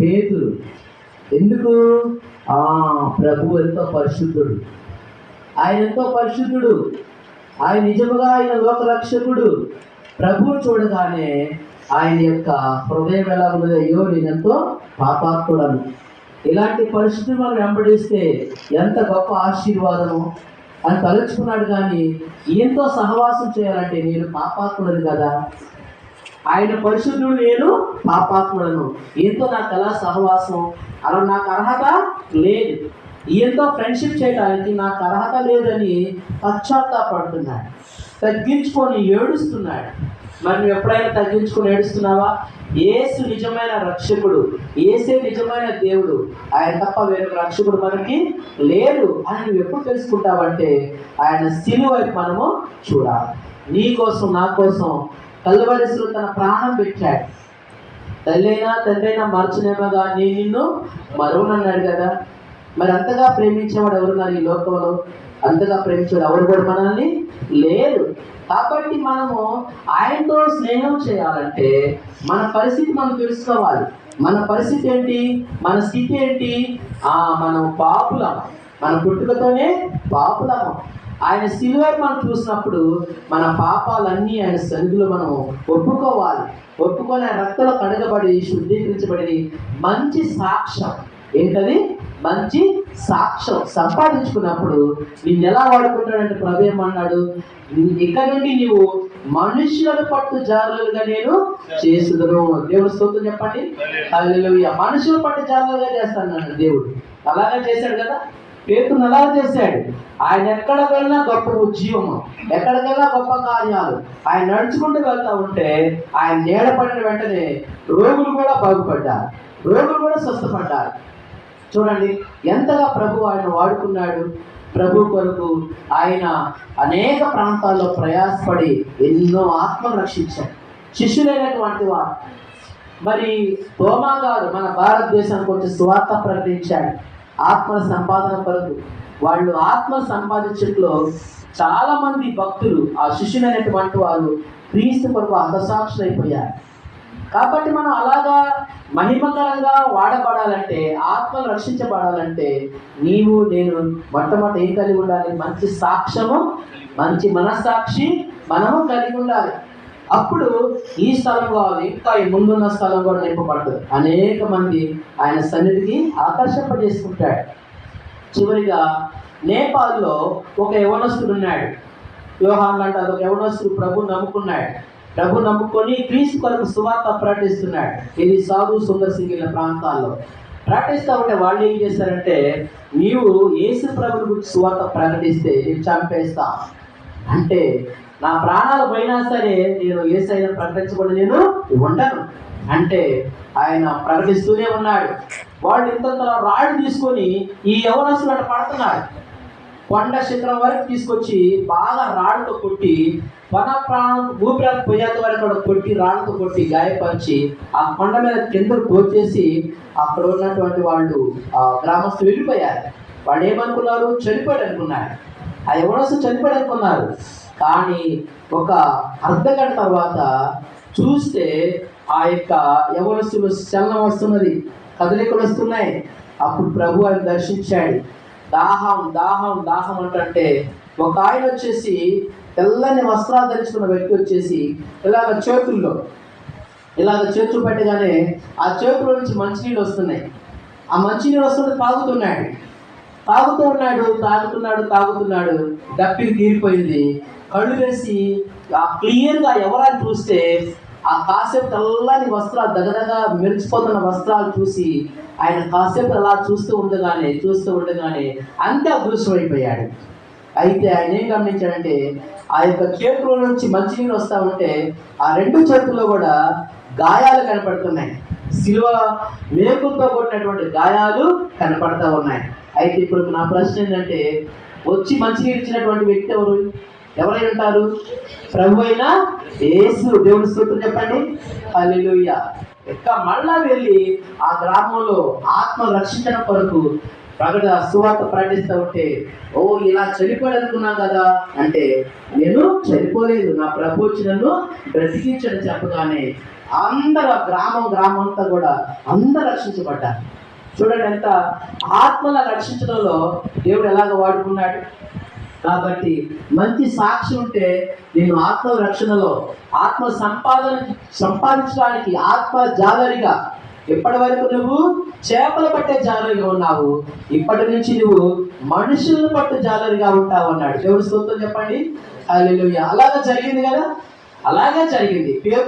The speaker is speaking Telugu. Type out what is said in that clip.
పేతురు. ఎందుకు? ఆ ప్రభు ఎంతో పరిశుద్ధుడు. ఆయన ఎంతో పరిశుద్ధుడు. ఆయన నిజముగా ఆయన లోక రక్షకుడు. ప్రభువు చూడగానే ఆయన యొక్క హృదయం ఎలా ఉన్నది అయ్యో నేను ఎంతో పాపాత్ముడను. ఇలాంటి పరిస్థితి మనం వెంబడిస్తే ఎంత గొప్ప ఆశీర్వాదము. అని తలుచుకున్నాడు కానీ ఈయనతో సహవాసం చేయాలంటే నేను పాపాత్ముడను కదా? ఆయన పరిశుద్ధుడు నేను పాపాత్ములను ఈయనతో నాకు ఎలా సహవాసం? అలా నాకు అర్హత లేదు. ఈయనతో ఫ్రెండ్షిప్ చేయడానికి నాకు అర్హత లేదని పశ్చాత్తాపడుతున్నాడు. తగ్గించుకొని ఏడుస్తున్నాడు. మరి నువ్వు ఎప్పుడైనా తగ్గించుకొని ఏడుస్తున్నావా? ఏసు నిజమైన రక్షకుడు ఏసే నిజమైన దేవుడు. ఆయన తప్ప వేరొక రక్షకుడు మనకి లేడు అని నువ్వు ఎప్పుడు తెలుసుకుంటావంటే ఆయన సిలువ వైపు మనము చూడాలి. నీ కోసం నా కోసం కల్వరిసులు తన ప్రాణం పెట్టాడు. తల్లైనా తండ్రైనా మరచనేమో కానీ నిన్ను మరువునన్నాడు కదా. మరి అంతగా ప్రేమించేవాడు ఎవరున్నారు ఈ లోకంలో? అంతగా ప్రేమించేవాడు ఎవరు కూడా మనల్ని లేరు. కాబట్టి మనము ఆయనతో స్నేహం చేయాలంటే మన పరిస్థితి మనం తెలుసుకోవాలి. మన పరిస్థితి ఏంటి? మన స్థితి ఏంటి? ఆ మనం పాపులం మన పుట్టుకతోనే పాపులము? ఆయన సిల్వర్ మనం చూసినప్పుడు మన పాపాలన్నీ ఆయన సన్నిధిలో మనం ఒప్పుకోవాలి. ఒప్పుకొని ఆయన రక్తంలో కడగబడి శుద్ధీకరించబడి మంచి సాక్ష్యం. ఏంటది? మంచి సాక్ష్యం. సంపాదించుకున్నప్పుడు నిన్ను ఎలా వాడుకుంటాడంటే ప్రభు ఏమన్నాడు? ఇక్కడ నుండి నీవు మనుషులను పట్టు జారులుగా నేను చేసుదును. దేవుడు స్తోత్రం చెప్పండి. మనుషుల పట్టు జారులుగా చేస్తాను దేవుడు. అలాగే చేశాడు కదా? పేతును ఎలా చేశాడు. ఆయన ఎక్కడికైనా గొప్ప ఉద్యమం ఎక్కడికైనా గొప్ప కార్యాలు. ఆయన నడుచుకుంటూ వెళ్తా ఉంటే ఆయన నీడ పడిన వెంటనే రోగులు కూడా బాగుపడ్డారు. రోగులు కూడా స్వస్థపడ్డారు. చూడండి ఎంతగా ప్రభు ఆయన వాడుకున్నాడు. ప్రభు కొరకు ఆయన అనేక ప్రాంతాల్లో ప్రయాసపడి ఎన్నో ఆత్మను రక్షించాడు. శిష్యులైనటువంటి వారు. మరి తోమా గారు మన భారతదేశానికి వచ్చి స్వార్థ ప్రకటించాడు. ఆత్మ సంపాదన కొరకు. వాళ్ళు ఆత్మ సంపాదించట్లో చాలా మంది భక్తులు ఆ శిష్యులైనటువంటి వాళ్ళు క్రీస్తు కొరకు అయిపోయారు కాబట్టి మనం అలాగా మహిమకరంగా వాడబడాలంటే ఆత్మలు రక్షించబడాలంటే నీవు నేను మొట్టమొదటి ఏం కలిగి ఉండాలి? మంచి సాక్ష్యము మంచి మనస్సాక్షి మనము కలిగి ఉండాలి. అప్పుడు ఈ స్థలం కాదు ఇంకా ఈ ముందున్న స్థలం కూడా నింపబడుతుంది అనేక మంది ఆయన సన్నిధికి ఆకర్షింపజేసుకుంటాడు చివరిగా నేపాల్లో ఒక యవనస్తుడు ఉన్నాడు. వ్యూహాన్ అంటే అదొక యవనస్తుడు ప్రభు నమ్ముకున్నాడు. ప్రభు నమ్ముకొని క్రీస్తు కొరకు సువార్త ప్రకటిస్తున్నాడు. ఇది సాధు సుందర్ ప్రాంతాల్లో. ప్రకటిస్తూ ఉంటే వాళ్ళు ఏం చేశారంటే నీవు యేసు ప్రభు గురించి సువార్త ప్రకటిస్తే నేను చంపేస్తా. అంటే నా ప్రాణాలు పోయినా సరే నేను ఏసైనా ప్రకటించకుండా నేను ఉండను. అంటే ఆయన ప్రకటిస్తూనే ఉన్నాడు. వాళ్ళు ఇంత రాళ్ళు తీసుకొని ఈ యవనస్తులు అట్లా పడుతున్నాడు కొండ శిఖరం వరకు తీసుకొచ్చి బాగా రాళ్ళతో కొట్టి వన ప్రాణం ఊపిరాలు పోయేంత వరకు కూడా కొట్టి రాళ్ళతో కొట్టి గాయపరిచి ఆ కొండ మీద కిందకు తోచేసి అక్కడ ఉన్నటువంటి వాళ్ళు ఆ గ్రామస్తులు వెళ్ళిపోయారు. వాళ్ళు ఏమనుకున్నారు? చనిపోయాడు అనుకున్నారు ఆ యవనస్సు చనిపోయాడు అనుకున్నారు కానీ ఒక అర్ధ గంట తర్వాత చూస్తే ఆ యొక్క యవనస్తులు చలనం వస్తున్నది. కదలికలు వస్తున్నాయి. అప్పుడు ప్రభు ఆయన దర్శించాడు. దాహం దాహం దాహం అంటే ఒక ఆయన వచ్చేసి తెల్లని వస్త్రాలు ధరించుకున్న వ్యక్తి వచ్చేసి ఇలాగ చేతుల్లో ఇలాగ చేతులు పెట్టగానే ఆ చేతుల నుంచి మంచినీళ్ళు వస్తున్నాయి. ఆ మంచినీళ్ళు వస్తుంటే తాగుతున్నాడు. తాగుతూ ఉన్నాడు తాగుతున్నాడు తాగుతున్నాడు. దప్పికి తీరిపోయింది. కళ్ళు వేసి ఆ క్లియర్గా ఎవరని చూస్తే ఆ కాసేపు తెల్లని వస్త్రాలు దగదగా మెరిచిపోతున్న వస్త్రాలు చూసి ఆయన కాసేపు అలా చూస్తూ ఉండగానే చూస్తూ ఉండగానే అంతే అదృశ్యమైపోయాడు అయితే ఆయన ఏం గమనించాడంటే ఆ యొక్క చేతుల నుంచి మంచినీళ్ళు వస్తూ ఉంటే ఆ రెండు చేతుల్లో కూడా గాయాలు కనపడుతున్నాయి. శిలువ మేకులతో కొట్టినటువంటి గాయాలు కనపడతా ఉన్నాయి. అయితే ఇప్పుడు నా ప్రశ్న ఏంటంటే వచ్చి మంచినీరు ఇచ్చినటువంటి వ్యక్తి ఎవరు? ఎవరై ఉంటారు? ప్రభు అయినా యేసు. దేవుడి సూత్రం చెప్పండి. అల్లెలుయ్య ఇక మళ్ళా వెళ్ళి ఆ గ్రామంలో ఆత్మ రక్షించడం కొరకు ప్రకట సువార్త ప్రకటిస్తూ ఉంటే ఓ ఇలా చనిపోయాడు కదా అంటే నేను చనిపోలేదు. నా ప్రభు వచ్చి నన్ను బ్రతికించని చెప్పగానే అందరు గ్రామం గ్రామం అంతా కూడా అందరు రక్షించబడ్డారు. చూడండి ఎంత ఆత్మల రక్షించడంలో దేవుడు ఎలాగ వాడుకున్నాడు. కాబట్టి మంచి సాక్షి ఉంటే నేను ఆత్మ రక్షణలో ఆత్మ సంపాదన సంపాదించడానికి ఆత్మ జాలరిగా ఇప్పటి వరకు నువ్వు చేపలు పట్టే జాలరిగా ఉన్నావు. ఇప్పటి నుంచి నువ్వు మనుషులను పట్టు జాలరిగా ఉంటావు అన్నాడు. దేవుడు స్తోత్రం చెప్పండి. హల్లెలూయా. జరిగింది కదా? అలాగే జరిగింది. పేరు